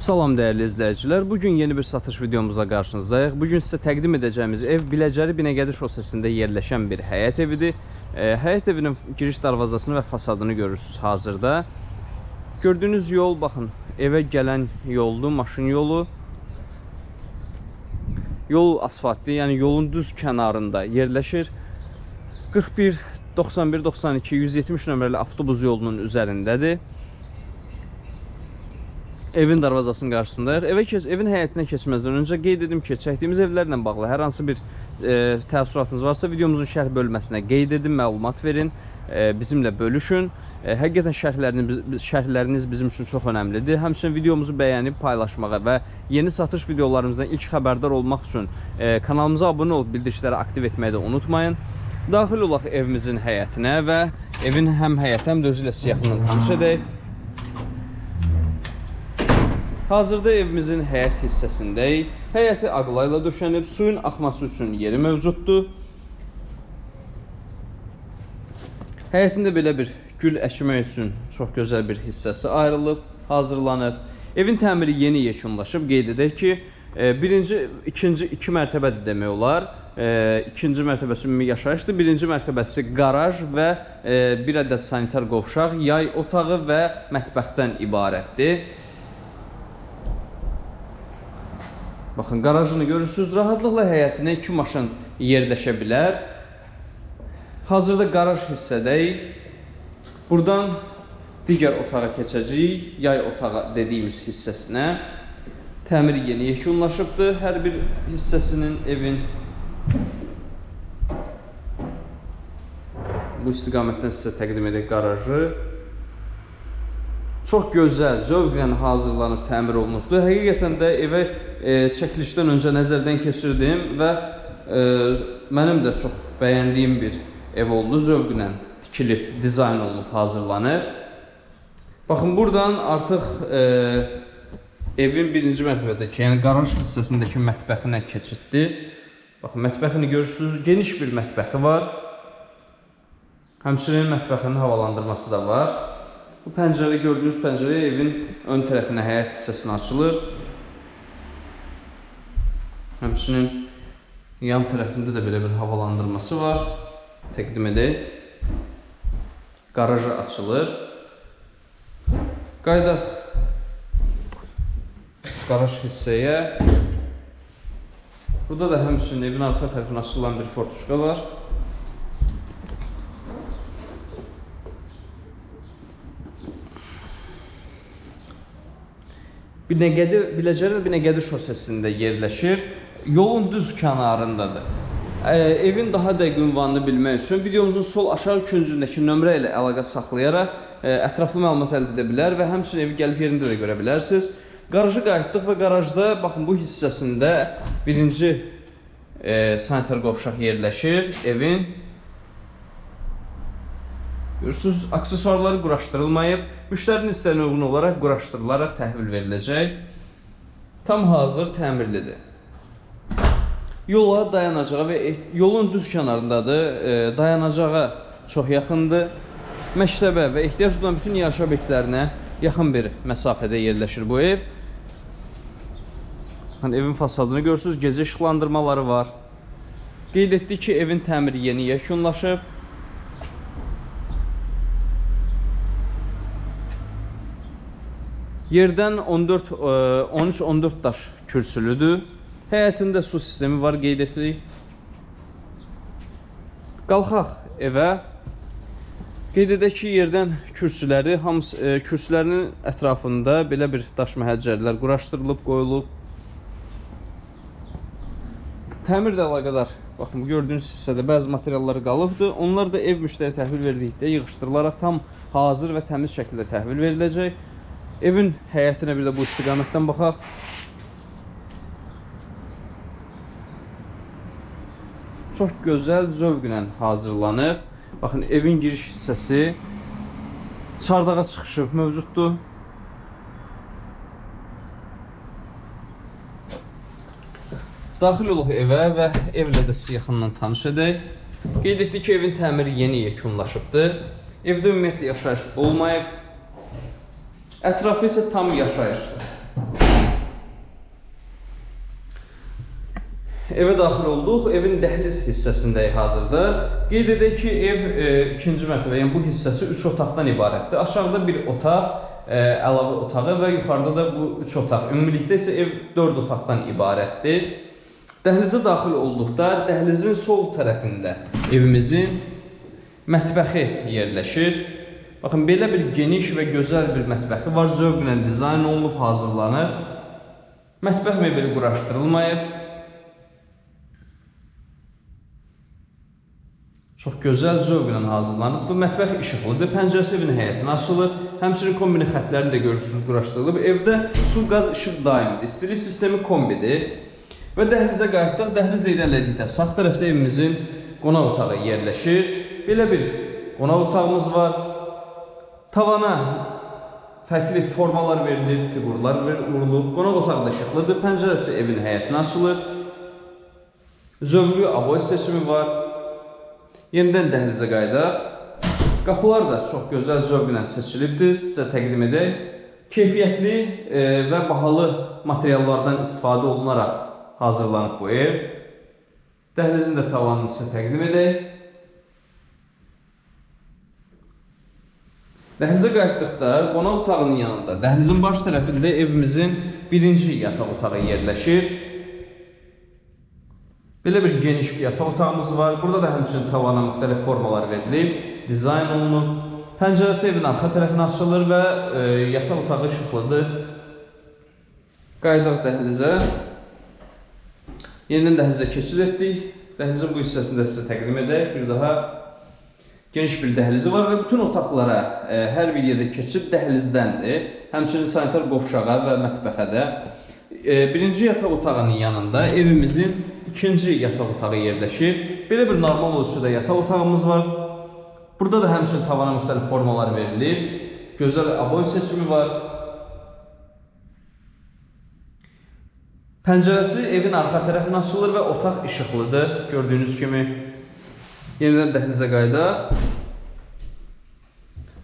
Salam dəyərli izləyicilər. Bu gün yeni bir satış videomuzla qarşınızdayıq. Bu gün sizə təqdim edəcəyimiz ev Biləcəri Binəqədi şosesində yerləşən bir həyət evidir. E, həyət evinin giriş darvazasını və fasadını görürsüz hazırda. Gördüyünüz yol baxın, evə gələn yoldur, maşın yolu. Yol asfaltlı, yəni yolun düz kənarında yerləşir. 41 91 92 170 nömrəli avtobus yolunun üzərindədir. Evin darvazasının qarşısındayıq. Evə keç, evin həyətinə keçməzdən öncə qeyd edim ki, çəkdiyimiz evlərlə bağlı hər hansı bir e, təəssüratınız varsa videomuzun şərh bölməsinə qeyd edin, məlumat verin, e, bizimlə bölüşün. E, həqiqətən şərhləriniz şərhləriniz bizim üçün çox əhəmilidir. Həmçinin videomuzu bəyənib paylaşmağa və yeni satış videolarımızdan ilk xəbərdar olmaq üçün e, kanalımıza abunə olub bildirişləri aktiv etməyi də unutmayın. Daxil olaq evimizin həyətinə və evin həm həyəti həm də özü ilə sizə yaxından tanış edək. Hazırda evimizin həyət hissəsindəyik. Həyəti ağlayla döşənib, suyun axması üçün yeri mövcuddur. Həyətində belə bir gül əkmək üçün çox gözəl bir hissəsi ayrılıb, hazırlanıb. Evin təmiri yeni yekunlaşıb. Qeyd edək ki, e, birinci, ikinci, iki mərtəbədir demək olar. E, ikinci mərtəbəsi ümumi yaşayışdır. Birinci mərtəbəsi qaraj və e, bir ədəd sanitar qovşaq, yay otağı və mətbəxdən ibarətdir. Baxın, qarajını görürsüz, rahatlıqla həyətinə iki maşın yerləşə bilər. Hazırda qaraj hissədəyik. Buradan digər otağa keçəcəyik, yay otağı dediyimiz hissəsinə. Təmiri yeni yekunlaşıbdır hər bir hissəsinin evin. Bu istiqamətdən sizə təqdim edək qarajı. Çox gözəl, zövqlə hazırlanıb təmir olunubdur. Həqiqətən də evə e, çəkilişdən öncə nəzərdən keçirdim və e, mənim də çox bəyəndiyim bir ev oldu. Zövqlə tikilib, dizayn olunub, hazırlanıb. Baxın, buradan artıq e, evin birinci mərtəbədəki, yəni qaraj hissəsindəki mətbəxinə keçiddir. Baxın, mətbəxini görürsünüz, geniş bir mətbəxi var. Həmçinin mətbəxinin havalandırması da var. Bu pəncərə gördüyünüz pəncərə evin ön tərəfinə, həyət hissəsinə açılır. Həmçinin yan tərəfində də belə bir havalandırması var. Təqdim edək. Qarajı açılır. Qaydaq qaraj hissəyə. Burada da həmçinin evin arxa tərəfinə açılan bir fortuşka var. Binəqədi, Biləcəri və Binəqədi şosesində yerləşir. Yolun düz kənarındadır. E, evin daha dəqiq ünvanını bilmək üçün videomuzun sol aşağı küncündəki nömrə ilə əlaqə saxlayaraq e, ətraflı məlumat əldə edə bilər və həmçinin evi gəlib yerində də görə bilərsiniz. Qarajı qayıtdıq və qarajda baxın bu hissəsində birinci e, sanitar qovşaq yerləşir evin. Görürsünüz, aksesuarları quraşdırılmayıb. Müştərinin istəyinə uyğun olaraq quraşdırılaraq təhvil veriləcək. Tam hazır təmirlidir. Yola, dayanacağa və eh- yolun düz kənarındadır. E, dayanacağa çox yaxındır. Məktəbə və ehtiyac duyan bütün yaşayış obyektlərinə yaxın bir məsafədə yerləşir bu ev. Hani evin fasadını görürsüz, gecə işıqlandırmaları var. Qeyd etdik ki, evin təmiri yeni yekunlaşıb. Yerdən 14 13-14 daş kürsülüdür. Həyətində su sistemi var, qeyd etdik. Qalxaq evə. Qeyd edək ki, yerdən kürsüləri, hamısı e, kürsülərinin ətrafında belə bir daş məhəccərlər quraşdırılıb, qoyulub. Təmirlə əlaqədar, baxın, gördüyünüz hissədə bəzi materiallar qalıbdır. Onlar da ev müştəri təhvil verdikdə yığışdırılaraq tam hazır və təmiz şəkildə təhvil veriləcək. Evin həyətinə bir də bu istiqamətdən baxaq. Çox gözəl zövqlə hazırlanıb. Baxın, evin giriş hissəsi çardağa çıxışı mövcuddur. Daxil olaq evə və evlə də sizi yaxından tanış edək. Qeyd etdik ki, evin təmiri yeni yekunlaşıbdır. Evdə ümumiyyətlə yaşayış olmayıb. Ətrafı isə tam yaşayışdır. Evə daxil olduq. Evin dəhliz hissəsindəyik hazırda. Qeyd edək ki, ev e, ikinci mərtəbə, yəni bu hissəsi 3 otaqdan ibarətdir. Aşağıda bir otaq, e, əlavə otağı və yuxarıda da bu 3 otaq. Ümumilikdə isə ev 4 otaqdan ibarətdir. Dəhlizə daxil olduqda dəhlizin sol tərəfində evimizin mətbəxi yerləşir. Baxın, belə bir geniş və gözəl bir mətbəxi var. Zövqlə dizayn olunub, hazırlanıb. Mətbəx mebeli quraşdırılmayıb. Çox gözəl zövqlə hazırlanıb. Bu mətbəx işıqlıdır. Pəncərəsi evin həyətinə açılır. Həmçinin kombinin xətlərini də görürsünüz quraşdırılıb. Evdə su, qaz, işıq daimidir. İstilik sistemi kombidir. Və dəhlizə qayıtdıq. Dəhlizlə irəlilədikdə sağ tərəfdə evimizin qonaq otağı yerləşir. Belə bir qonaq otağımız var. Tavana fərqli formalar verilib, fiqurlar vurulub. Qonaq otağı da işıqlıdır. Pəncərəsi evin həyətinə açılır. Zövqlü aboy seçimi var. Yenidən dəhlizə qayıdaq. Qapılar da çox gözəl zövqlə seçilibdir. Sizə təqdim edək. Keyfiyyətli e, və bahalı materiallardan istifadə olunaraq hazırlanıb bu ev. Dəhlizin də tavanını sizə təqdim edək. Dəhlizə qayıtdıqda qonaq otağının yanında, dəhlizin baş tərəfində evimizin birinci yataq otağı yerləşir. Belə bir geniş yataq otağımız var. Burada da həmçinin tavana müxtəlif formalar verilib, dizayn olunub. Pəncərəsi evin arxa tərəfinə açılır və e, yataq otağı işıqlıdır. Qayıdaq dəhlizə. Yenidən dəhlizə keçid etdik. Dəhlizin bu hissəsində sizə təqdim edək. Bir daha geniş bir dəhlizi var və bütün otaqlara e, hər bir yerdə keçid dəhlizdəndir. Həmçinin sanitar qovşağa və mətbəxə də. E, birinci yataq otağının yanında evimizin ikinci yataq otağı yerləşir. Belə bir normal ölçüdə yataq otağımız var. Burada da həmçinin tavana müxtəlif formalar verilib. Gözəl aboy seçimi var. Pəncərəsi evin arxa tərəfinə açılır və otaq işıqlıdır. Gördüyünüz kimi Yenidən dəhlizə qayıdaq.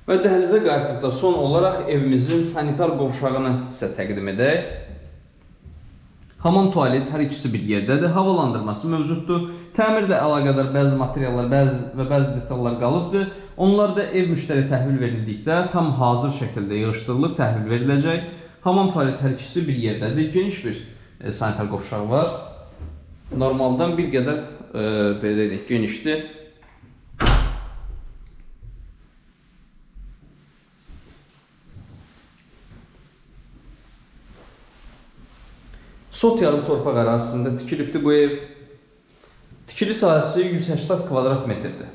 Və dəhlizə qayıtdıqda son olaraq evimizin sanitar qovşağını sizə təqdim edək. Hamam tualet hər ikisi bir yerdədir. Havalandırması mövcuddur. Təmirlə əlaqədar bəzi materiallar, bəzi və bəzi detallar qalıbdır. Onlar da ev müştəri təhvil verildikdə tam hazır şəkildə yığışdırılıb təhvil veriləcək. Hamam tualet hər ikisi bir yerdədir. Geniş bir e, sanitar qovşağı var. Normaldan bir qədər e, belə deyək, genişdir. Sot yarım torpaq ərazisində tikilibdir bu ev. Tikili sahəsi 180 kvadrat metrdir.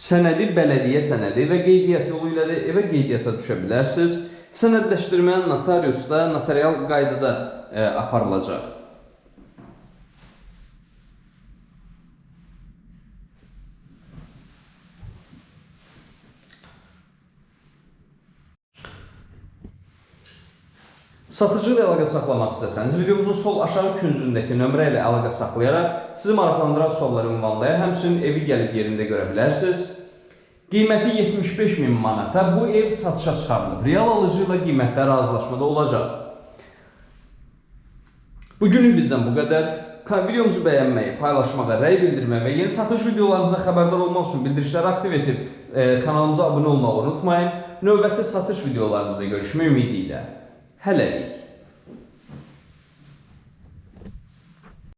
Sənədi bələdiyyə sənədi və qeydiyyat yolu ilə də evə qeydiyyata düşə bilərsiniz. Sənədləşdirmə notariusda notarial qaydada e, aparılacaq. Satıcı ilə əlaqə saxlamaq istəsəniz, videomuzun sol aşağı küncündəki nömrə ilə əlaqə saxlayaraq sizi maraqlandıran sualları ünvanlaya, həmçinin evi gəlib yerində görə bilərsiniz. Qiyməti 75 min manata bu ev satışa çıxarılıb. Real alıcı ilə qiymətdə razılaşmada olacaq. Bugünlük bizdən bu qədər. Videomuzu bəyənməyi, paylaşmağı, rəy bildirməyi və yeni satış videolarımıza xəbərdar olmaq üçün bildirişləri aktiv edib e, kanalımıza abunə olmağı unutmayın. Növbəti satış videolarımızda görüşmək ümidi ilə. هلالي